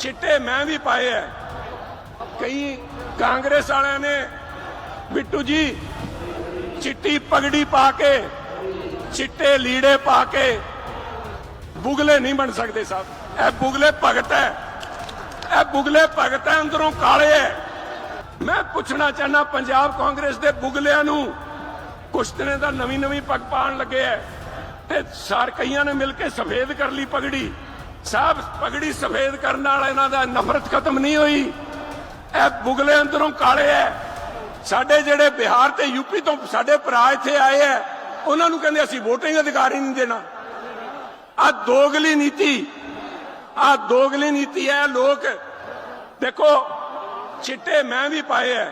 ਚਿੱਟੇ ਮੈਂ ਵੀ ਪਾਏ ਐ। ਕਈ ਕਾਂਗਰਸ ਵਾਲਿਆਂ ਨੇ, ਬਿੱਟੂ ਜੀ, ਚਿੱਟੀ ਪਗੜੀ ਪਾ ਕੇ, ਚਿੱਟੇ ਲੀੜੇ ਪਾ ਕੇ, ਬੁਗਲੇ ਨਹੀਂ ਬਣ ਸਕਦੇ ਸਾਹਿਬ। ਇਹ ਬੁਗਲੇ ਭਗਤ ਹੈ ਇਹ ਬੁਗਲੇ ਭਗਤ ਹੈ ਅੰਦਰੋਂ ਕਾਲੇ ਹੈ ਮੈਂ ਪੁੱਛਣਾ ਚਾਹਨਾ ਪੰਜਾਬ ਕਾਂਗਰਸ ਦੇ ਬੁਗਲਿਆਂ ਨੂੰ ਕੁਛ ਦਿਨੇ ਦਾ ਨਵੀਂ ਨਵੀਂ ਪੱਗ ਪਾਣ ਲੱਗੇ ਐ। ਤੇ ਸਾਰ ਕਈਆਂ ਨੇ ਮਿਲ ਕੇ ਸਫੇਦ ਕਰ ਲਈ ਪਗੜੀ। ਸਾਹਿਬ ਪਗੜੀ ਸਫੇਦ ਕਰਨ ਨਾਲ ਇਹਨਾਂ ਦਾ ਨਫ਼ਰਤ ਖਤਮ ਨਹੀਂ ਹੋਈ। ਇਹ ਬੁਗਲੇ ਅੰਦਰੋਂ ਕਾਲੇ ਐ। ਸਾਡੇ ਜਿਹੜੇ ਬਿਹਾਰ ਤੇ ਯੂਪੀ ਤੋਂ ਸਾਡੇ ਭਰਾ ਇੱਥੇ ਆਏ ਐ, ਉਹਨਾਂ ਨੂੰ ਕਹਿੰਦੇ ਅਸੀਂ VOTING ਅਧਿਕਾਰ ਹੀ ਨਹੀਂ ਦੇਣਾ। ਆ ਦੋਗਲੀ ਨੀਤੀ, ਆ ਦੋਗਲੀ ਨੀਤੀ ਹੈ ਲੋਕ। ਦੇਖੋ, ਚਿੱਟੇ ਮੈਂ ਵੀ ਪਾਏ ਐ।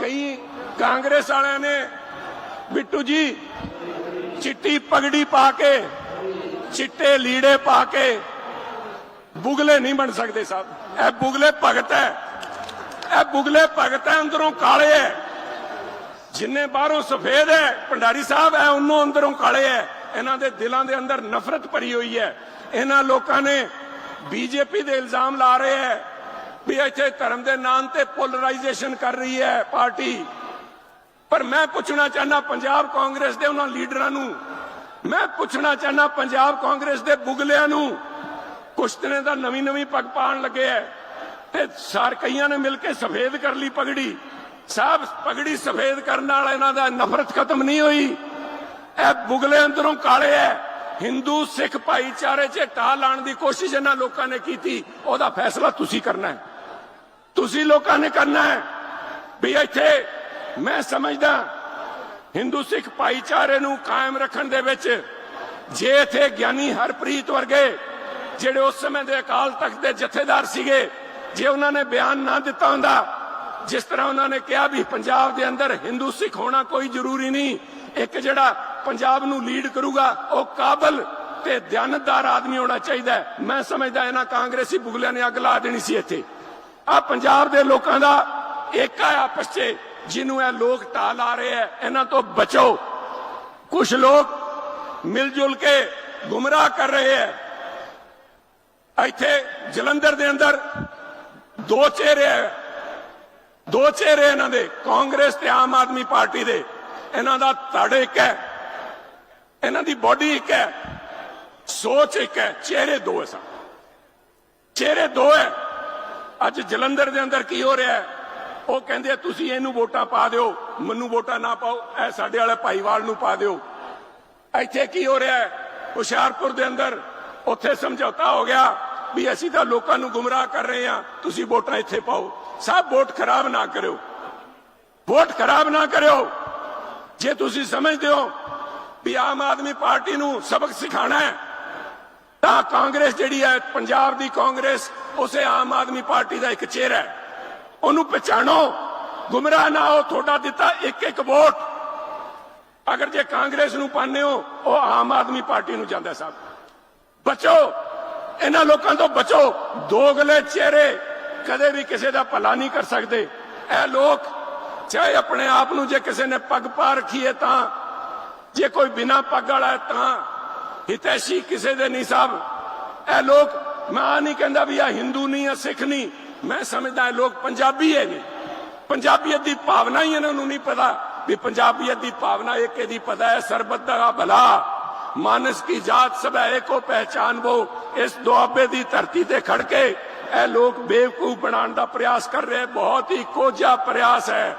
ਕਈ ਕਾਂਗਰਸ ਵਾਲਿਆਂ ਨੇ, ਬਿੱਟੂ ਜੀ, ਚਿੱਟੀ ਪਗੜੀ ਪਾ ਕੇ ਚਿੱਟੇ ਲੀੜੇ ਪਾ ਕੇ ਬੁਗਲੇ ਨਹੀਂ ਬਣ ਸਕਦੇ ਸਾਹਿਬ ਇਹ ਬੁਗਲੇ ਭਗਤ ਹੈ। ਇਹ ਬੁਗਲੇ ਭਗਤ ਹੈ, ਅੰਦਰੋਂ ਕਾਲੇ ਹੈ। ਜਿੰਨੇ ਬਾਹਰੋਂ ਸਫੇਦ ਹੈ, ਭੰਡਾਰੀ ਸਾਹਿਬ ਹੈ ਉਹਨੋਂ ਅੰਦਰੋਂ ਕਾਲੇ ਹੈ। ਇਹਨਾਂ ਦੇ ਦਿਲਾਂ ਦੇ ਅੰਦਰ ਨਫ਼ਰਤ ਭਰੀ ਹੋਈ ਹੈ। ਇਹਨਾਂ ਲੋਕਾਂ ਨੇ ਬੀਜੇਪੀ ਦੇ ਇਲਜ਼ਾਮ ਲਾ ਰਹੇ ਹੈ ਵੀ ਇੱਥੇ ਧਰਮ ਦੇ ਨਾਮ ਤੇ ਪੋਲਰਾਈਜੇਸ਼ਨ ਕਰ ਰਹੀ ਹੈ ਪਾਰਟੀ। ਪਰ ਮੈਂ ਪੁੱਛਣਾ ਚਾਹਨਾ ਪੰਜਾਬ ਕਾਂਗਰਸ ਦੇ ਉਹਨਾਂ ਲੀਡਰਾਂ ਨੂੰ ਮੈਂ ਪੁੱਛਣਾ ਚਾਹਨਾ, ਪੰਜਾਬ ਕਾਂਗਰਸ ਦੇ ਬੁਗਲਿਆਂ ਨੂੰ ਕੁਛ ਦਿਨੇ ਦਾ ਨਵੀਂ ਨਵੀਂ ਪੱਗ ਪਾਣ ਲੱਗੇ ਐ ਤੇ ਸਾਰ ਕਈਆਂ ਨੇ ਮਿਲ ਕੇ ਸਫੇਦ ਕਰ ਲਈ ਪਗੜੀ। ਸਾਹਿਬ ਪਗੜੀ ਸਫੇਦ ਕਰਨ ਨਾਲ ਇਹਨਾਂ ਦਾ ਨਫ਼ਰਤ ਖਤਮ ਨਹੀਂ ਹੋਈ। ਇਹ ਬੁਗਲੇ ਅੰਦਰੋਂ ਕਾਲੇ ਐ। ਹਿੰਦੂ ਸਿੱਖ ਭਾਈਚਾਰੇ 'ਚ ਟਾਹ ਲਾਉਣ ਦੀ ਕੋਸ਼ਿਸ਼ ਇਹਨਾਂ ਲੋਕਾਂ ਨੇ ਕੀਤੀ। ਉਹਦਾ ਫੈਸਲਾ ਤੁਸੀਂ ਕਰਨਾ ਹੈ ਤੁਸੀਂ ਲੋਕਾਂ ਨੇ ਕਰਨਾ ਹੈ ਵੀ ਇੱਥੇ ਮੈਂ ਸਮਝਦਾ ਹਿੰਦੂ ਸਿੱਖ ਭਾਈਚਾਰੇ ਨੂੰ ਕਾਇਮ ਰੱਖਣ ਦੇ ਵਿੱਚ ਜੇ ਇੱਥੇ ਗਿਆਨੀ ਹਰਪ੍ਰੀਤ ਵਰਗੇ ਜਿਹੜੇ ਉਸ ਸਮੇਂ ਦੇ ਅਕਾਲ ਤਖਤ ਦੇ ਜਥੇਦਾਰ ਸੀਗੇ, ਜੇ ਉਹਨਾਂ ਨੇ ਬਿਆਨ ਨਾ ਦਿੱਤਾ ਹੁੰਦਾ, ਜਿਸ ਤਰ੍ਹਾਂ ਉਹਨਾਂ ਨੇ ਕਿਹਾ ਵੀ ਪੰਜਾਬ ਦੇ ਅੰਦਰ ਹਿੰਦੂ ਸਿੱਖ ਹੋਣਾ ਕੋਈ ਜ਼ਰੂਰੀ ਨਹੀਂ, ਇੱਕ ਜਿਹੜਾ ਪੰਜਾਬ ਨੂੰ ਲੀਡ ਕਰੂਗਾ, ਉਹ ਕਾਬਲ ਤੇ ਦਿਆਨਤਦਾਰ ਆਦਮੀ ਹੋਣਾ ਚਾਹੀਦਾ ਮੈਂ ਸਮਝਦਾ ਇਹਨਾਂ ਕਾਂਗਰਸੀ ਬੁਗਲਿਆਂ ਨੇ ਅੱਗ ਲਾ ਦੇਣੀ ਸੀ ਇੱਥੇ। ਆ ਪੰਜਾਬ ਦੇ ਲੋਕਾਂ ਦਾ ਏਕਾ ਹੈ ਆਪਸ 'ਚ। ਜਿਹਨੂੰ ਇਹ ਲੋਕ ਢਾਹ ਲਾ ਰਹੇ ਐ ਇਹਨਾਂ ਤੋਂ ਬਚੋ ਕੁਝ ਲੋਕ ਮਿਲ ਜੁਲ ਕੇ ਗੁੰਮਰਾਹ ਕਰ ਰਹੇ ਐ ਇੱਥੇ ਜਲੰਧਰ ਦੇ ਅੰਦਰ ਦੋ ਚਿਹਰੇ ਐ ਦੋ ਚਿਹਰੇ ਇਹਨਾਂ ਦੇ ਕਾਂਗਰਸ ਤੇ ਆਮ ਆਦਮੀ ਪਾਰਟੀ ਦੇ ਇਹਨਾਂ ਦਾ ਧੜ ਇੱਕ ਹੈ ਇਹਨਾਂ ਦੀ ਬਾਡੀ ਇੱਕ ਹੈ ਸੋਚ ਇੱਕ ਹੈ ਚਿਹਰੇ ਦੋ ਹੈ ਸਨ ਚਿਹਰੇ ਦੋ ਹੈ ਅੱਜ ਜਲੰਧਰ ਦੇ ਅੰਦਰ ਕੀ ਹੋ ਰਿਹਾ ਹੈ ਉਹ ਕਹਿੰਦੇ ਤੁਸੀਂ ਇਹਨੂੰ ਵੋਟਾਂ ਪਾ ਦਿਓ, ਮੈਨੂੰ ਵੋਟਾਂ ਨਾ ਪਾਓ, ਇਹ ਸਾਡੇ ਵਾਲੇ ਭਾਈਵਾਲ ਨੂੰ ਪਾ ਦਿਓ। ਇੱਥੇ ਕੀ ਹੋ ਰਿਹਾ ਹੈ? ਹੁਸ਼ਿਆਰਪੁਰ ਦੇ ਅੰਦਰ ਉੱਥੇ ਸਮਝੌਤਾ ਹੋ ਗਿਆ ਵੀ ਅਸੀਂ ਤਾਂ ਲੋਕਾਂ ਨੂੰ ਗੁੰਮਰਾਹ ਕਰ ਰਹੇ ਹਾਂ, ਤੁਸੀਂ ਵੋਟਾਂ ਇੱਥੇ ਪਾਓ। ਸਭ ਵੋਟ ਖਰਾਬ ਨਾ ਕਰਿਓ। ਵੋਟ ਖਰਾਬ ਨਾ ਕਰਿਓ। ਜੇ ਤੁਸੀਂ ਸਮਝਦੇ ਹੋ ਵੀ ਆਮ ਆਦਮੀ ਪਾਰਟੀ ਨੂੰ ਸਬਕ ਸਿਖਾਣਾ ਹੈ, ਤਾਂ ਕਾਂਗਰਸ ਜਿਹੜੀ ਹੈ, ਪੰਜਾਬ ਦੀ ਕਾਂਗਰਸ, ਉਸੇ ਆਮ ਆਦਮੀ ਪਾਰਟੀ ਦਾ ਇੱਕ ਚਿਹਰਾ ਹੈ। ਉਹਨੂੰ ਪਛਾਣੋ। ਗੁੰਮਰਾਹ ਨਾ ਹੋ, ਤੁਹਾਡਾ ਦਿੱਤਾ ਇੱਕ ਇੱਕ ਵੋਟ। ਅਗਰ ਜੇ ਕਾਂਗਰਸ ਨੂੰ ਪਾਣੇ ਹੋ, ਉਹ ਆਮ ਆਦਮੀ ਪਾਰਟੀ ਨੂੰ ਜਾਂਦਾ ਸਾਹਿਬ। ਬਚੋ। ਇਹਨਾਂ ਲੋਕਾਂ ਤੋਂ ਬਚੋ। ਦੋਗਲੇ ਚਿਹਰੇ ਕਦੇ ਵੀ ਕਿਸੇ ਦਾ ਭਲਾ ਨਹੀਂ ਕਰ ਸਕਦੇ। ਇਹ ਲੋਕ, ਚਾਹੇ ਆਪਣੇ ਆਪ ਨੂੰ ਜੇ ਕਿਸੇ ਨੇ ਪੱਗ ਪਾ ਰੱਖੀ ਹੈ ਤਾਂ, ਜੇ ਕੋਈ ਬਿਨਾ ਪੱਗ ਵਾਲਾ ਹੈ ਤਾਂ, ਹਿਤੈਸ਼ੀ ਕਿਸੇ ਦੇ ਨਹੀਂ ਸਾਹਿਬ। ਇਹ ਲੋਕ ਮੈਂ ਆਹ ਨਹੀਂ ਕਹਿੰਦਾ ਵੀ ਆ ਹਿੰਦੂ ਨਹੀਂ ਆ ਸਿੱਖ ਨਹੀਂ। ਮੈਂ ਸਮਝਦਾ ਲੋਕ ਪੰਜਾਬੀ ਹੈ ਨੇ ਪੰਜਾਬੀਅਤ ਦੀ ਭਾਵਨਾ ਹੀ ਇਹਨਾਂ ਨੂੰ ਨਹੀਂ ਪਤਾ ਵੀ ਪੰਜਾਬੀਅਤ ਦੀ ਭਾਵਨਾ ਇੱਕ ਇਹਦੀ ਪਤਾ ਹੈ, ਸਰਬਤ ਦਾ ਭਲਾ। ਮਾਨਸ ਕੀ ਜਾਤ ਸਭ ਹੈ ਏਕੋ ਪਹਿਚਾਨ ਵੋ ਇਸ ਦੁਆਬੇ ਦੀ ਧਰਤੀ ਤੇ ਖੜ ਕੇ ਇਹ ਲੋਕ ਬੇਵਕੂਫ ਬਣਾਉਣ ਦਾ ਪ੍ਰਯਾਸ ਕਰ ਰਹੇ, ਬਹੁਤ ਹੀ ਕੋਝਾ ਪ੍ਰਯਾਸ ਹੈ।